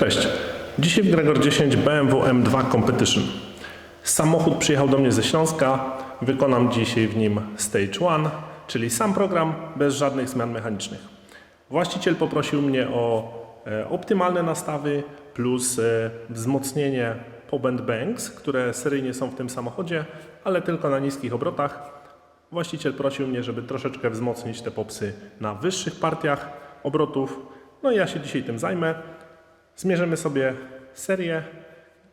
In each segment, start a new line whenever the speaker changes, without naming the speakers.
Cześć. Dzisiaj w Gregor 10 BMW M2 Competition. Samochód przyjechał do mnie ze Śląska. Wykonam dzisiaj w nim Stage 1, czyli sam program bez żadnych zmian mechanicznych. Właściciel poprosił mnie o e, optymalne nastawy plus e, wzmocnienie pop and banks, które seryjnie są w tym samochodzie, ale tylko na niskich obrotach. Właściciel prosił mnie, żeby troszeczkę wzmocnić te popsy na wyższych partiach obrotów. No i ja się dzisiaj tym zajmę. Zmierzymy sobie serię,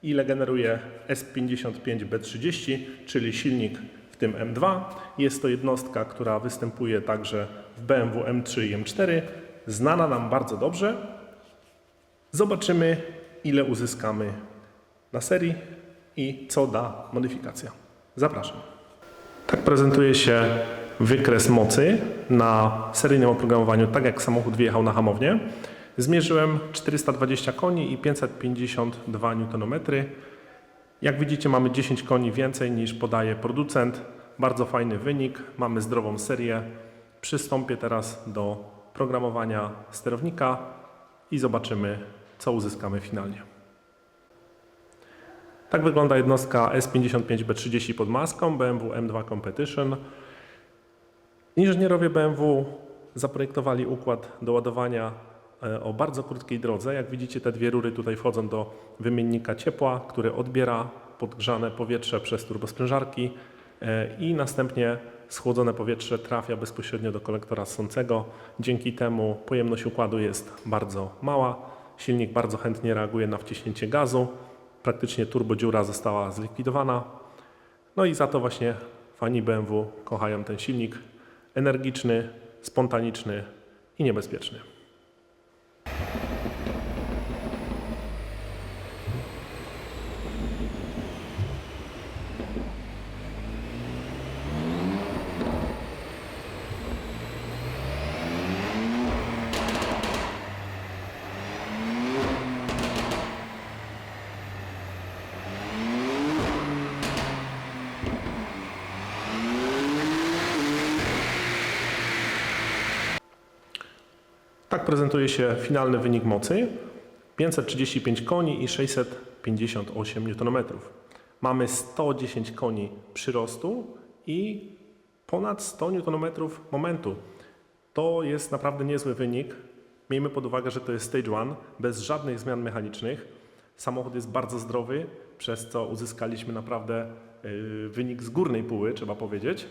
ile generuje S55B30, czyli silnik w tym M2. Jest to jednostka, która występuje także w BMW M3 i M4, znana nam bardzo dobrze. Zobaczymy, ile uzyskamy na serii i co da modyfikacja. Zapraszam. Tak prezentuje się wykres mocy na seryjnym oprogramowaniu, tak jak samochód wjechał na hamownię. Zmierzyłem 420 koni i 552 Nm. Jak widzicie, mamy 10 koni więcej niż podaje producent. Bardzo fajny wynik, mamy zdrową serię. Przystąpię teraz do programowania sterownika i zobaczymy, co uzyskamy finalnie. Tak wygląda jednostka S55B30 pod maską BMW M2 Competition. Inżynierowie BMW zaprojektowali układ do ładowania o bardzo krótkiej drodze. Jak widzicie, te dwie rury tutaj wchodzą do wymiennika ciepła, który odbiera podgrzane powietrze przez turbosprężarki e, i następnie schłodzone powietrze trafia bezpośrednio do kolektora ssącego. Dzięki temu pojemność układu jest bardzo mała. Silnik bardzo chętnie reaguje na wciśnięcie gazu. Praktycznie turbodziura została zlikwidowana. No i za to właśnie fani BMW kochają ten silnik. Energiczny, spontaniczny i niebezpieczny. Tak prezentuje się finalny wynik mocy. 535 koni i 658 Nm. Mamy 110 koni przyrostu i ponad 100 Nm momentu. To jest naprawdę niezły wynik. Miejmy pod uwagę, że to jest stage 1, bez żadnych zmian mechanicznych. Samochód jest bardzo zdrowy, przez co uzyskaliśmy naprawdę yy, wynik z górnej póły, trzeba powiedzieć.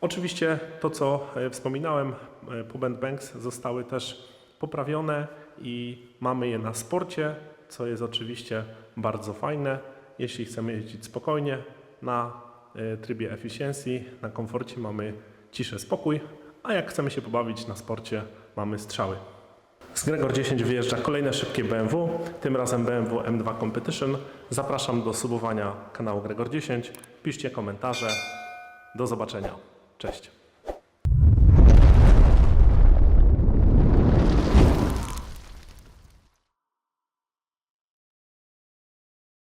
Oczywiście to, co e, wspominałem, e, pub banks zostały też poprawione i mamy je na sporcie, co jest oczywiście bardzo fajne. Jeśli chcemy jeździć spokojnie na e, trybie efficiency, na komforcie mamy ciszę, spokój, a jak chcemy się pobawić na sporcie, mamy strzały. Z Gregor 10 wyjeżdża kolejne szybkie BMW, tym razem BMW M2 Competition. Zapraszam do subowania kanału Gregor 10, piszcie komentarze. Do zobaczenia. Cześć.